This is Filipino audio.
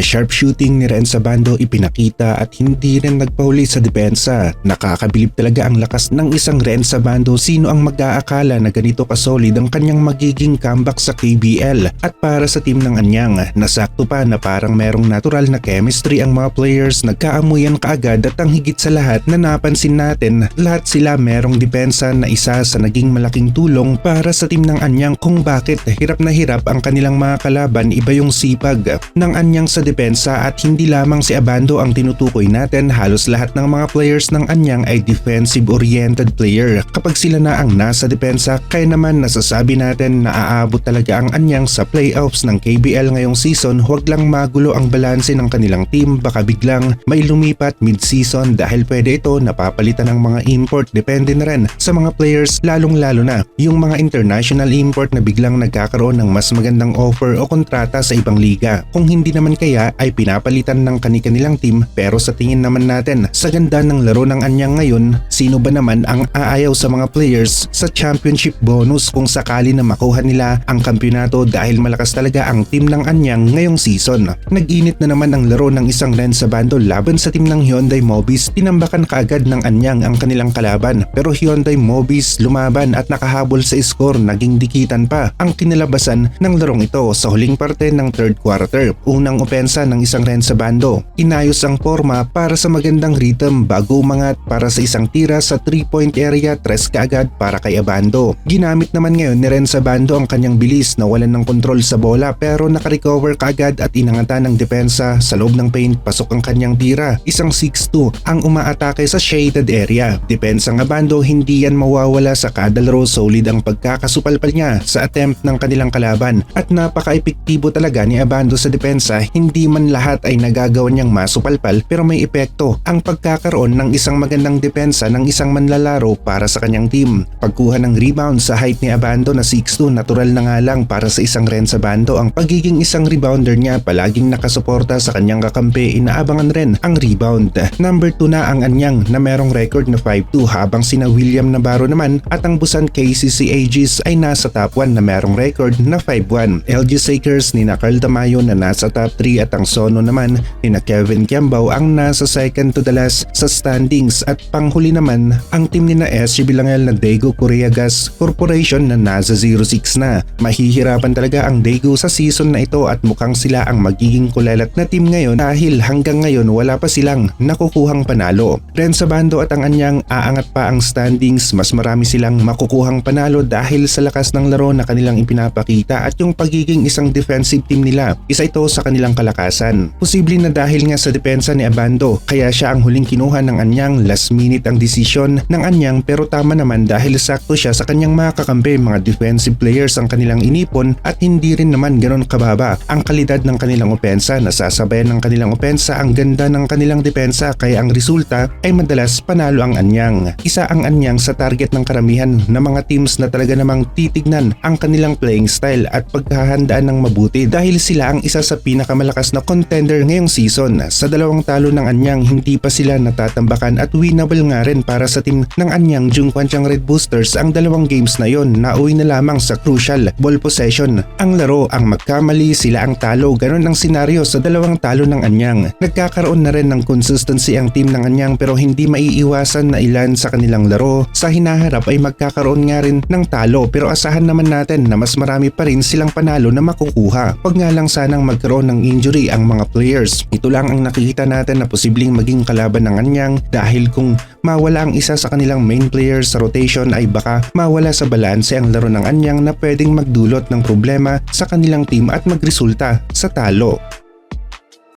Ang sharpshooting ni Renza Bando ipinakita at hindi rin nagpahuli sa depensa. Nakakabilib talaga ang lakas ng isang Renza Bando. Sino ang mag-aakala na ganito kasolid ang kanyang magiging comeback sa KBL at para sa team ng Anyang nasakto pa na parang merong natural na chemistry ang mga players. Nagkaamuyan kaagad at ang higit sa lahat na napansin natin lahat sila merong depensa na isa sa naging malaking tulong para sa team ng Anyang kung bakit hirap na hirap ang kanilang mga kalaban. Iba yung sipag ng Anyang sa depensa at hindi lamang si Abando ang tinutukoy natin halos lahat ng mga players ng Anyang ay defensive oriented player kapag sila na ang nasa depensa kaya naman nasasabi natin na aabot talaga ang Anyang sa playoffs ng KBL ngayong season huwag lang magulo ang balanse ng kanilang team baka biglang may lumipat mid-season dahil pwede ito napapalitan ng mga import depende na rin sa mga players lalong lalo na yung mga international import na biglang nagkakaroon ng mas magandang offer o kontrata sa ibang liga. Kung hindi naman kaya ay pinapalitan ng kani-kanilang team pero sa tingin naman natin sa ganda ng laro ng Anyang ngayon, sino ba naman ang aayaw sa mga players sa championship bonus kung sakali na makuha nila ang kampyonato dahil malakas talaga ang team ng Anyang ngayong season. Nag-init na naman ang laro ng isang ren sa bando laban sa team ng Hyundai Mobis. Tinambakan kaagad ng Anyang ang kanilang kalaban pero Hyundai Mobis lumaban at nakahabol sa score naging dikitan pa ang kinalabasan ng larong ito sa huling parte ng third quarter. Unang opensa ng isang ren sa bando. Inayos ang forma para sa magandang rhythm bago umangat para sa isang tira sa 3-point area tres kaagad para kay Abando. Ginamit naman ngayon ni Ren Bando ang kanyang bilis na walan ng kontrol sa bola pero nakarecover kaagad at inangatan ng depensa sa loob ng paint pasok ang kanyang tira. Isang 6-2 ang umaatake sa shaded area. Depensa ng Abando hindi yan mawawala sa kada solid ang pagkakasupalpal niya sa attempt ng kanilang kalaban at napaka-epektibo talaga ni Abando sa depensa hindi man lahat ay nagagawa niyang masupalpal pero may epekto ang pagkakaroon ng isang magandang depensa ng isang manlalaro para sa kanyang team. Pagkuha ng rebound sa height ni Abando na 6'2 natural na nga lang para sa isang ren sa bando ang pagiging isang rebounder niya palaging nakasuporta sa kanyang kakampi inaabangan rin ang rebound. Number 2 na ang anyang na merong record na 5'2 habang sina William Navarro naman at ang busan KCC Aegis ay nasa top 1 na merong record na 5'1. LG Sakers ni na Carl Tamayo na nasa top 3 at ang Sono naman ni na Kevin Kiambao ang nasa second to the last sa standings at panghuli naman ang team ni na SG Bilangel na Dago Korea Gas Corporation na nasa 06 na. Mahihirapan talaga ang Dago sa season na ito at mukhang sila ang magiging kulelat na team ngayon dahil hanggang ngayon wala pa silang nakukuhang panalo. Ren sa bando at ang anyang aangat pa ang standings mas marami silang makukuhang panalo dahil sa lakas ng laro na kanilang ipinapakita at yung pagiging isang defensive team nila. Isa ito sa kanilang kalakasan. Posible na dahil nga sa depensa ni Abando kaya siya ang huling kinuha ng anyang last minute ang desisyon ng anyang pero tama naman dahil sakto siya sa kanyang mga kakampi mga defensive players ang kanilang inipon at hindi rin naman ganon kababa ang kalidad ng kanilang opensa nasasabayan ng kanilang opensa ang ganda ng kanilang depensa kaya ang resulta ay madalas panalo ang anyang. Isa ang anyang sa target ng karamihan ng mga teams na talaga namang titignan ang kanilang playing style at pagkahandaan ng mabuti dahil sila ang isa sa pinakamalakas na contender ngayong season. Sa dalawang talo ng anyang hindi pa sila natatambakan at winnable nga rin para sa team ng anyang Jungkwanchang Red Boosters ang dalawang games na yon nauwi na lamang sa crucial ball possession. Ang laro ang magkamali sila ang talo ganon ang senaryo sa dalawang talo ng anyang. Nagkakaroon na rin ng consistency ang team ng anyang pero hindi maiiwasan na ilan sa kanilang laro sa hinaharap ay magkakaroon nga rin ng talo pero asahan naman natin na mas marami pa rin silang panalo na makukuha. Huwag nga lang sanang magkaroon ng injury ang mga players. Ito lang ang nakikita natin na posibleng maging kalaban ng anyang dahil kung mawala ang isa sa kanilang main players sa rotation ay baka mawala sa balanse ang laro ng anyang na pwedeng magdulot ng problema sa kanilang team at magresulta sa talo.